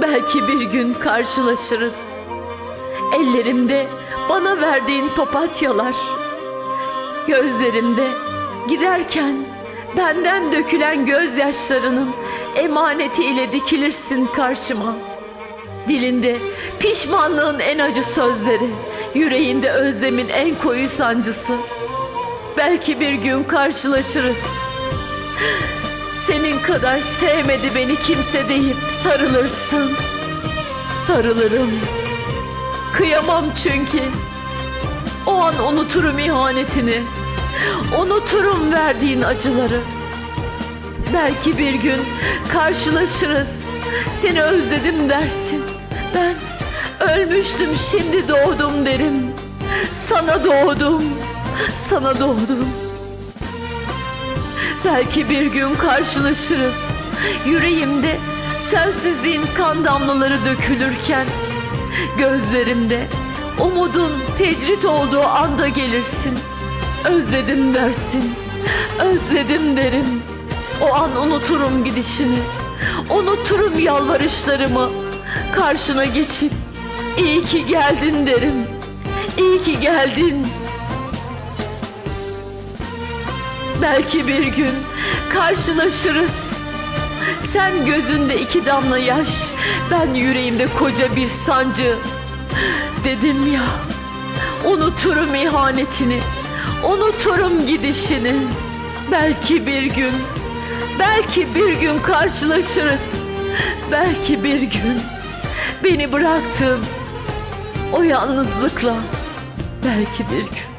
Belki bir gün karşılaşırız. Ellerimde bana verdiğin papatyalar. Gözlerimde giderken benden dökülen gözyaşlarının emanetiyle dikilirsin karşıma. Dilinde pişmanlığın en acı sözleri, yüreğinde özlemin en koyu sancısı. Belki bir gün karşılaşırız. Senin kadar sevmedi beni kimse deyip sarılırsın. Sarılırım. Kıyamam çünkü. O an unuturum ihanetini. Unuturum verdiğin acıları. Belki bir gün karşılaşırız. Seni özledim dersin. Ben ölmüştüm şimdi doğdum derim. Sana doğdum. Sana doğdum. Belki bir gün karşılaşırız. Yüreğimde sensizliğin kan damlaları dökülürken gözlerimde umudun tecrit olduğu anda gelirsin. Özledim dersin. Özledim derim. O an unuturum gidişini. Unuturum yalvarışlarımı. Karşına geçip iyi ki geldin derim. İyi ki geldin. Belki bir gün karşılaşırız. Sen gözünde iki damla yaş, ben yüreğimde koca bir sancı. Dedim ya, unuturum ihanetini, unuturum gidişini. Belki bir gün, belki bir gün karşılaşırız. Belki bir gün beni bıraktın o yalnızlıkla. Belki bir gün.